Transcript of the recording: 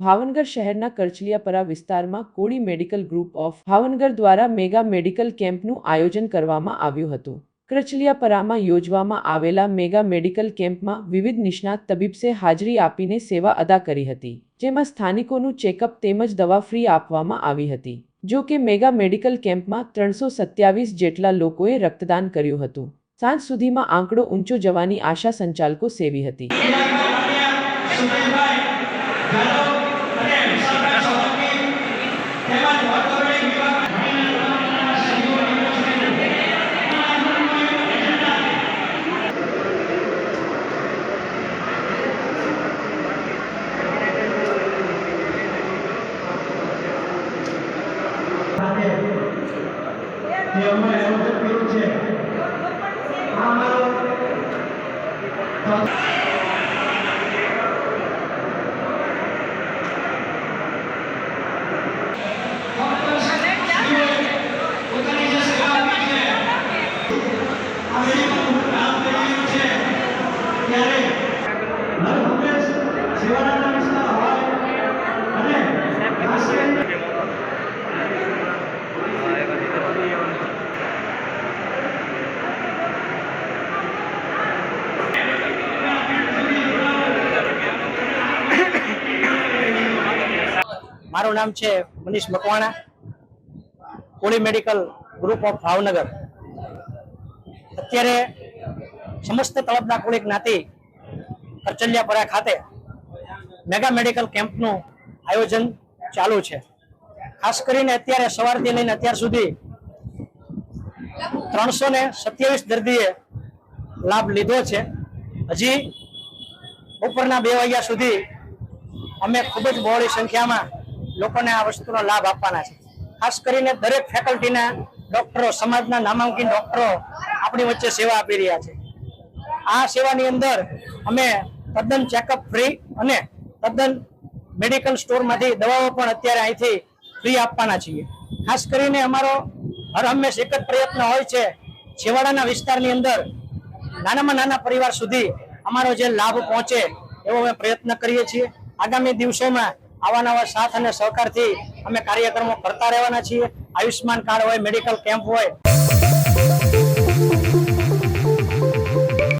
ભાવનગર શહેરના કરચલિયાપરા વિસ્તારમાં કોડી મેડિકલ ગ્રુપ ઓફ ભાવનગર દ્વારા મેગા મેડિકલ કેમ્પનું આયોજન કરવામાં આવ્યું હતું. કરચલિયાપરામાં યોજવામાં આવેલા મેગા મેડિકલ કેમ્પમાં વિવિધ નિષ્ણાત તબીબસે હાજરી આપીને સેવા અદા કરી હતી, જેમાં સ્થાનિકોનું ચેકઅપ તેમજ દવા ફ્રી આપવામાં આવી હતી. જો કે મેગા મેડિકલ કેમ્પમાં ત્રણસો સત્યાવીસ જેટલા લોકોએ રક્તદાન કર્યું હતું. સાંજ સુધીમાં આંકડો ઊંચો જવાની આશા સંચાલકો સેવી હતી. તે અમે આયોજન કર્યું છે આ અમારો મારું નામ છે Manish Makwana Koli medical group of Bhavnagar. અત્યારે સમસ્ત તળપદા કોળી જ્ઞાતિ કરચલિયાપરા ખાતે મેગા મેડિકલ કેમ્પનું આયોજન ચાલુ છે. ખાસ કરીને અત્યારે સવારથી લઈને અત્યાર સુધી ત્રણસો ને સત્યાવીસ દર્દીએ લાભ લીધો છે. હજી બપોરના બે વાગ્યા સુધી અમે ખૂબ જ બહોળી સંખ્યામાં લોકોને આ વસ્તુનો લાભ આપવાના છે. ખાસ કરીને દરેક ફેકલ્ટીના ડોક્ટરો, સમાજના નામાંકિત ડોક્ટરો આપણી વચ્ચે સેવા આપી રહ્યા છે. આ સેવાની અંદર અમે તદ્દન ચેકઅપ ફ્રી અને તદ્દન મેડિકલ સ્ટોરમાંથી દવાઓ પણ અત્યારે અહીંથી ફ્રી આપવાના છીએ. ખાસ કરીને અમારો હર હંમેશ એક જ પ્રયત્ન હોય છે, છેવાડાના વિસ્તારની અંદર નાનામાં નાના પરિવાર સુધી અમારો જે લાભ પહોંચે એવો અમે પ્રયત્ન કરીએ છીએ. આગામી દિવસોમાં આવા નવા સાથ અને સહકારથી અમે કાર્યક્રમો કરતા રહેવાના છીએ. આયુષ્યમાન કાર્ડ હોય મેડિકલ કેમ્પ હોય.